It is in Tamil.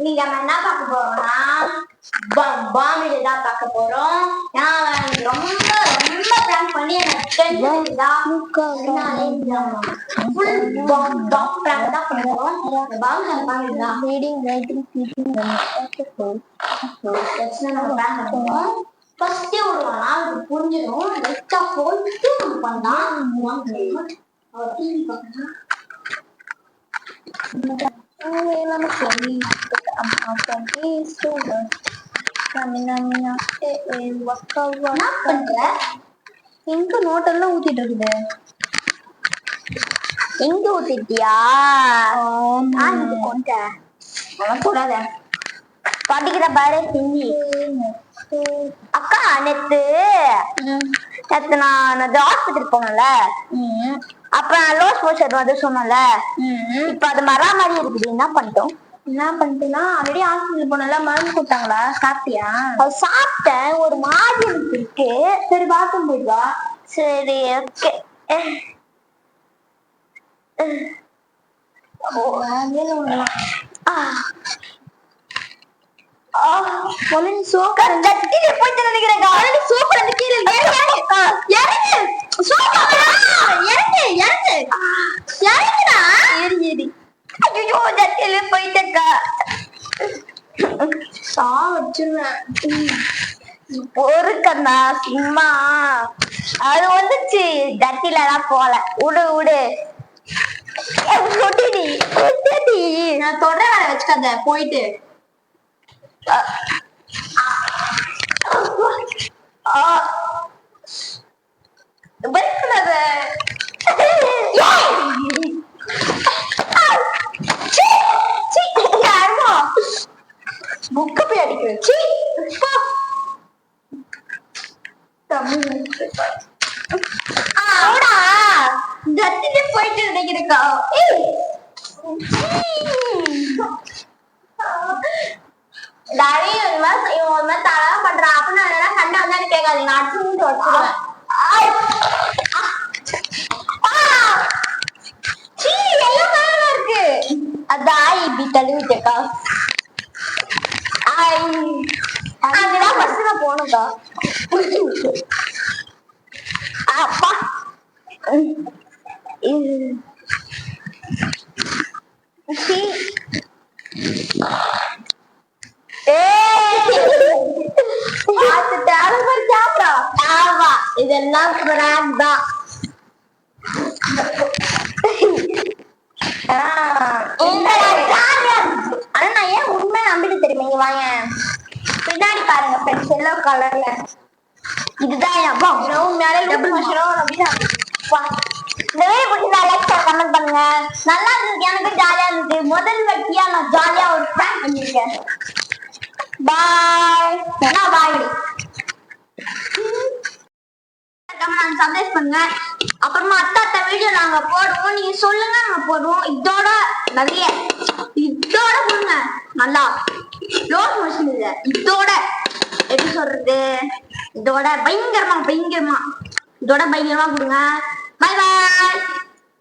நீங்க நம்ம என்ன பார்க்க போறோம்னா பாமில தான் பார்க்க போறோம். அவன் ரொம்ப ரொம்ப பிளான் பண்ணி எனக்கு ஃபுல் பாம் பாம் தான் பாம் தான் ரீடிங் ரைட்டிங் பிரச்சனை நம்ம பிளான் பண்ணுவோம் ஃபர்ஸ்டே ஒரு நாள் புரிஞ்சிடும் லைட்டா போட்டு நம்ம பண்ணலாம் அவர் டிவி பார்க்கணும் என்ன பண்ற எங்க நோட்டெல்லாம் ஊத்திட்டு இருக்குது எங்க ஊத்திட்டியா நான் இது கொண்டேன் உனக்கு கூடாத படிக்கிற பாரு ஹிந்தி அக்கா நேத்து நேத்து நான் நான் ஹாஸ்பிட்டல் போனேன்ல அப்ப நான் லோஸ் மோஷன் வந்து சொன்னேன்ல இப்ப அது மரா மாதிரி இருக்குது என்ன பண்ணிட்டோம் என்ன பண்ணிட்டுனா ஆல்ரெடி ஹாஸ்பிட்டல் போனல மருந்து கொடுத்தாங்களா? சாப்பிட்டியா? அது சாப்பிட்டேன். ஒரு மாதிரி எனக்கு இருக்கு. சரி பாத்ரூம் போயிட்டு வா. சரி ஓகே சோப்பு நினைக்கிறேன். சூப்பர் அந்த கீழே போயிட்டக்கா. சா வச்சிருவேன். பொறுக்கண்ணா சும்மா. அது வந்துச்சு. தட்டில எல்லாம் போல விடு விடு விட்டுடி நான் தொடர வேலை வச்சுக்காத போயிட்டு. பயப்படாத புக்கு போய் அடிக்கிறேன் சீ போ. அவடா போயிட்டு இருக்கா டாடி இவன் மாதிரி இவன் ஒரு மாதிரி தலா பண்றான் அப்ப நான் என்ன சண்டை வந்தா கேட்காதீங்க. நான் அடிச்சு மூட்டு வச்சிருவேன் இருக்கு. அதான் இப்படி தழுவிட்டக்கா அங்கதான் ஃபர்ஸ்ட் நான் போனக்கா அப்பா. இதெல்லாம் பிராண்ட் தான். ஆனா நான் ஏன் உண்மை நம்பிட்டு தெரியுமா? இங்க வாங்க. பின்னாடி பாருங்க ஃப்ரெண்ட்ஸ் எல்லோ கலர்ல இதுதான் என் அப்பா உண்மையாலே டபுள் மஷரும். இந்த வீடியோ பிடிச்சா லைக் கமெண்ட் பண்ணுங்க. நல்லா இருந்துச்சு எனக்கு ஜாலியா இருந்துச்சு முதல் வெட்டியா நான் ஜாலியா ஒரு பிராங்க் பண்ணிருக்கேன். பாய் நான் பாய் சப்ஸ்கிரைப் பண்ணுங்க. அப்புறமா அத்தா அத்தா வீடியோ நாங்க போடுவோம். நீங்க சொல்லுங்க நாங்க போடுவோம். இதோட நிறைய இதோட கொடுங்க நல்லா. லோட் மோஷன் இல்ல. இதோட எப்படி சொல்றது இதோட பயங்கரமா பயங்கரமா. இதோட பயங்கரமா கொடுங்க. பாய் பாய்